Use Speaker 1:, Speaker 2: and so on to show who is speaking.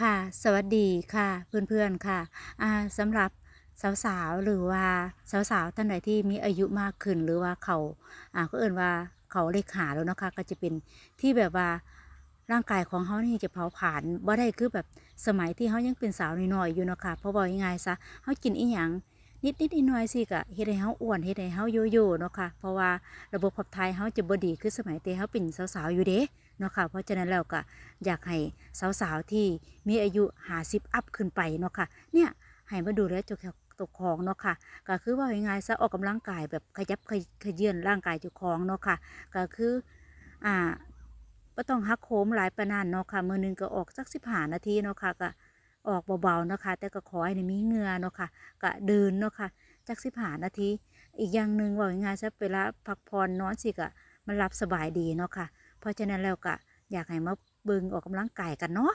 Speaker 1: ค่ะ สวัสดีค่ะ เพื่อนๆค่ะสำหรับสาวๆหรือว่าสาวๆท่านใดที่มีอายุมากขึ้นหรือว่าเขาอ่าก็เอิ้นว่าเขาเลขหาแล้วนะคะก็จะเป็นที่แบบว่าร่างกายของเขานี่จะเผาผลาญบ่ได้คือแบบสมัยที่เขายังเป็นสาวน้อยๆอยู่เนาะค่ะเพราะว่ายังไงซะเขากินอีหยังนิดๆน้อยสิก็เฮ็ดให้เขาอ้วนเฮ็ดให้เขาโยโย่เนาะค่ะเพราะว่าระบบขับถ่ายเขาจะบ่ดีคือสมัยที่เขาเป็นสาวๆอยู่เด้ เนาะค่ะเพราะฉะนั้นแล้วก็อยากให้สาวๆที่มีอายุหาสิบอัพขึ้นไปเนาะค่ะเนี่ยให้มาดูแลเจ้าตัวของเนาะค่ะก็คือว่ายังไงซะออกกำลังกายแบบขยับขยขยื่นร่างกายเจ้าของเนาะค่ะก็คืออ่าบ่ต้องหักโหมหลายปานนั้นเนาะค่ะมือหนึงก็ออกสัก15นาทีเนาะค่ะก็ออกเบาๆเนาะค่ะแต่ก็ขอให้มีเงื่อเนาะค่ะก็เดินเนาะค่ะจัก15นาทีอีกอย่างหนึ่งว่ายังไงซะเวลาพักผ่อนนอนสิก็มันหลับสบายดีเนาะค่ะ เพราะฉะนั้นแล้วก็อยากให้มาเบิ่งออกกำลังกายกันเนาะ